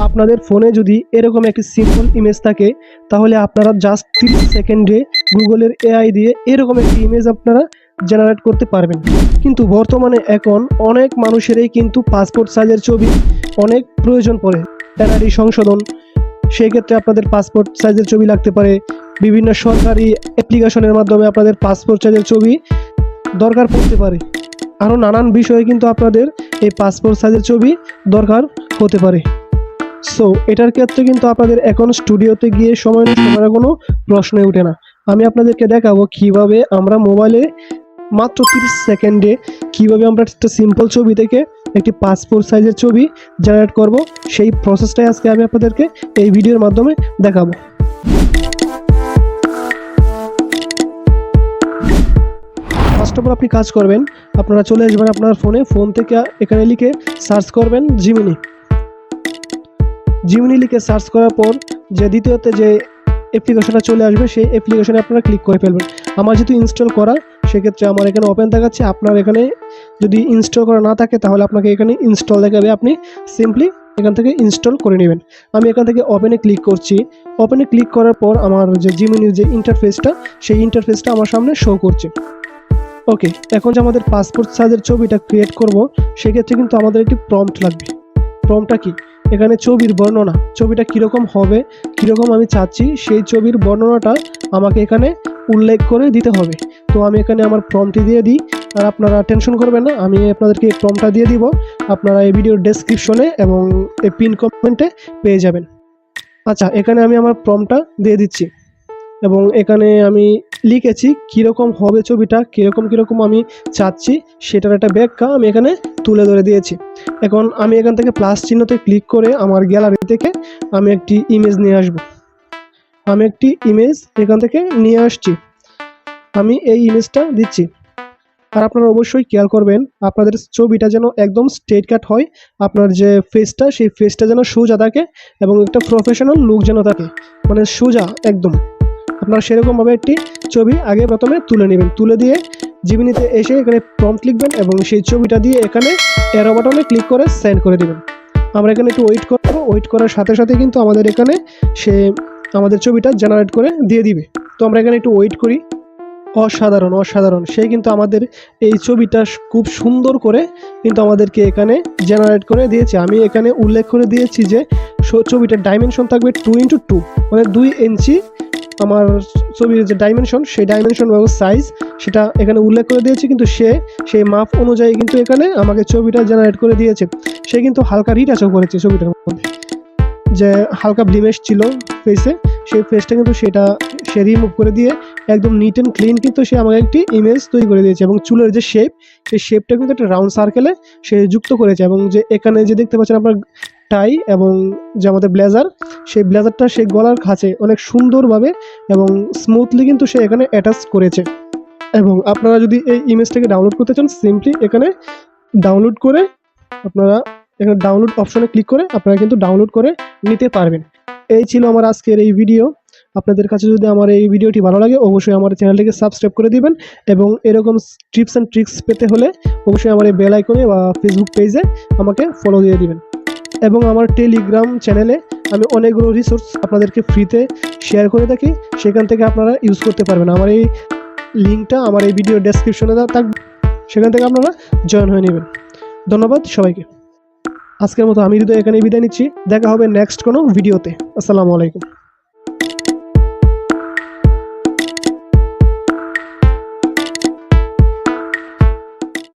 আপনাদের ফোনে যদি এরকম একটি সিম্পল ইমেজ থাকে, তাহলে আপনারা জাস্ট তিরিশ সেকেন্ডে গুগলের এআই দিয়ে এরকম একটি ইমেজ আপনারা জেনারেট করতে পারবেন। কিন্তু বর্তমানে এখন অনেক মানুষেরই কিন্তু পাসপোর্ট সাইজের ছবি অনেক প্রয়োজন পড়ে। এনআইডি সংশোধন সেই ক্ষেত্রে আপনাদের পাসপোর্ট সাইজের ছবি লাগতে পারে। বিভিন্ন সরকারি অ্যাপ্লিকেশনের মাধ্যমে আপনাদের পাসপোর্ট সাইজের ছবি দরকার পড়তে পারে। আরও নানান বিষয়ে কিন্তু আপনাদের এই পাসপোর্ট সাইজের ছবি দরকার হতে পারে। সো এটার ক্ষেত্রে কিন্তু আপনাদের এখন স্টুডিওতে গিয়ে সময় নষ্ট করার কোনো প্রশ্নই ওঠে না। আমি আপনাদেরকে দেখাবো কীভাবে আমরা মোবাইলে মাত্র তিরিশ সেকেন্ডে কীভাবে আমরা একটা সিম্পল ছবি থেকে একটি পাসপোর্ট সাইজের ছবি জেনারেট করব, সেই প্রসেসটাই আজকে আমি আপনাদেরকে এই ভিডিওর মাধ্যমে দেখাবো। ফার্স্ট অফ অল আপনি কাজ করবেন, আপনারা চলে আসবেন আপনার ফোনে ফোন থেকে এখানে লিখে সার্চ করবেন জিমিনি জিমিনি লিখে সার্চ করার পর যে দ্বিতীয়তে যে অ্যাপ্লিকেশনটা চলে আসবে, সেই অ্যাপ্লিকেশনে আপনারা ক্লিক করে ফেলবেন। আমার যেহেতু ইনস্টল করা, সেক্ষেত্রে আমার এখানে ওপেন দেখাচ্ছে। আপনার এখানে যদি ইনস্টল করা না থাকে, তাহলে আপনাকে এখানে ইনস্টল দেখাবে। আপনি সিম্পলি এখান থেকে ইনস্টল করে নেবেন। আমি এখান থেকে ওপেনে ক্লিক করছি। ওপেনে ক্লিক করার পর আমার যে জিমিনির যে ইন্টারফেসটা সেই ইন্টারফেসটা আমার সামনে শো করছে। ওকে এখন যে আমাদের পাসপোর্ট সাইজের ছবিটা ক্রিয়েট করব, সেক্ষেত্রে কিন্তু আমাদের একটি প্রম্পট লাগবে। প্রম্পটটা কি? এখানে ছবির বর্ণনা, ছবিটা কীরকম হবে, কীরকম আমি চাচ্ছি, সেই ছবির বর্ণনাটা আমাকে এখানে উল্লেখ করে দিতে হবে। তো আমি এখানে আমার প্রম্পটি দিয়ে দিই, আর আপনারা টেনশন করবেন না, আমি আপনাদেরকে এই প্রম্পটটা দিয়ে দিব। আপনারা এই ভিডিওর ডেসক্রিপশনে এবং এই পিন কমেন্টে পেয়ে যাবেন। আচ্ছা এখানে আমি আমার প্রম্পটটা দিয়ে দিচ্ছি। এবং এখানে আমি লিখেছি, কীরকম হবে ছবিটা, কীরকম কীরকম আমি চাচ্ছি, সেটার একটা ব্যাখ্যা আমি এখানে তুলে ধরে দিয়েছি। এখন আমি এখান থেকে প্লাস চিহ্নতে ক্লিক করে আমার গ্যালারি থেকে আমি একটি ইমেজ নিয়ে আসব। আমি একটি ইমেজ এখান থেকে নিয়ে আসছি। আমি এই ইমেজটা দিচ্ছি। আর আপনারা অবশ্যই খেয়াল করবেন, আপনাদের ছবিটা যেন একদম স্ট্রেট কাট হয়, আপনার যে ফেসটা সেই ফেসটা যেন সোজা থাকে এবং একটা প্রফেশনাল লুক যেন থাকে। মানে সোজা, একদম। আপনারা সেরকমভাবে একটি ছবি আগে প্রথমে তুলে নেবেন। তুলে দিয়ে জিমিনিতে এসে এখানে প্রম্পট লিখবেন এবং সেই ছবিটা দিয়ে এখানে এরো বাটনে ক্লিক করে সেন্ড করে দেবেন। আমরা এখানে একটু ওয়েট করব। ওয়েট করার সাথে সাথে কিন্তু আমাদের এখানে সে আমাদের ছবিটা জেনারেট করে দিয়ে দিবে। তো আমরা এখানে একটু ওয়েট করি। অসাধারণ অসাধারণ। সে কিন্তু আমাদের এই ছবিটা খুব সুন্দর করে কিন্তু আমাদেরকে এখানে জেনারেট করে দিয়েছে। আমি এখানে উল্লেখ করে দিয়েছি যে ছবিটার ডাইমেনশন থাকবে টু ইন্টু টু মানে দুই ইঞ্চি আমার ছবির যে ডাইমেনশন সেই ডাইমেনশন এবং সাইজ সেটা এখানে উল্লেখ করে দিয়েছে, কিন্তু সে, সেই মাপ অনুযায়ী কিন্তু এখানে আমাকে ছবিটা জেনারেট করে দিয়েছে। সে কিন্তু হালকা রিটাচও করেছে ছবিটার মধ্যে। যে হালকা ব্লিমেশ ছিল ফেসে সেই ফেসটা কিন্তু সেটা, সে রিমুভ করে দিয়ে একদম নিট অ্যান্ড ক্লিন কিন্তু সে আমাকে একটি ইমেজ তৈরি করে দিয়েছে এবং চুলের যে শেপ সেই শেপটা কিন্তু একটা রাউন্ড সার্কেলে সে যুক্ত করেছে এবং যে এখানে যে দেখতে পাচ্ছেন আপনার টাই এবং যে আমাদের ব্লেজার সেই ব্লেজারটা সেই গলার কাছে অনেক সুন্দরভাবে এবং স্মুথলি কিন্তু সে এখানে অ্যাটাচ করেছে। এবং আপনারা যদি এই ইমেজটাকে ডাউনলোড করতে চান সিম্পলি এখানে ডাউনলোড করে আপনারা এখানে ডাউনলোড অপশনে ক্লিক করে আপনারা কিন্তু ডাউনলোড করে নিতে পারবেন। এই ছিল আমার আজকের এই ভিডিও আপনাদের কাছে যদি আমার এই ভিডিওটি ভালো লাগে, অবশ্যই আমার চ্যানেলটিকে সাবস্ক্রাইব করে দিবেন এবং এরকম টিপস অ্যান্ড ট্রিক্স পেতে হলে অবশ্যই আমার এই বেল আইকনে বা ফেসবুক পেজে আমাকে ফলো দিয়ে দিবেন। এবং আমার টেলিগ্রাম চ্যানেলে আমি অনেকগুলো রিসোর্স আপনাদেরকে ফ্রিতে শেয়ার করে থাকি। সেখান থেকে আপনারা ইউজ করতে পারবেন। আমার এই লিঙ্কটা আমার এই ভিডিও ডেসক্রিপশনে থাকবে সেখান থেকে আপনারা জয়েন হয়ে নেবেন। ধন্যবাদ সবাইকে। আজকের মতো আমি হৃদয় এখানে বিদায় নিচ্ছি। দেখা হবে নেক্সট কোনো ভিডিওতে আসসালামু আলাইকুম।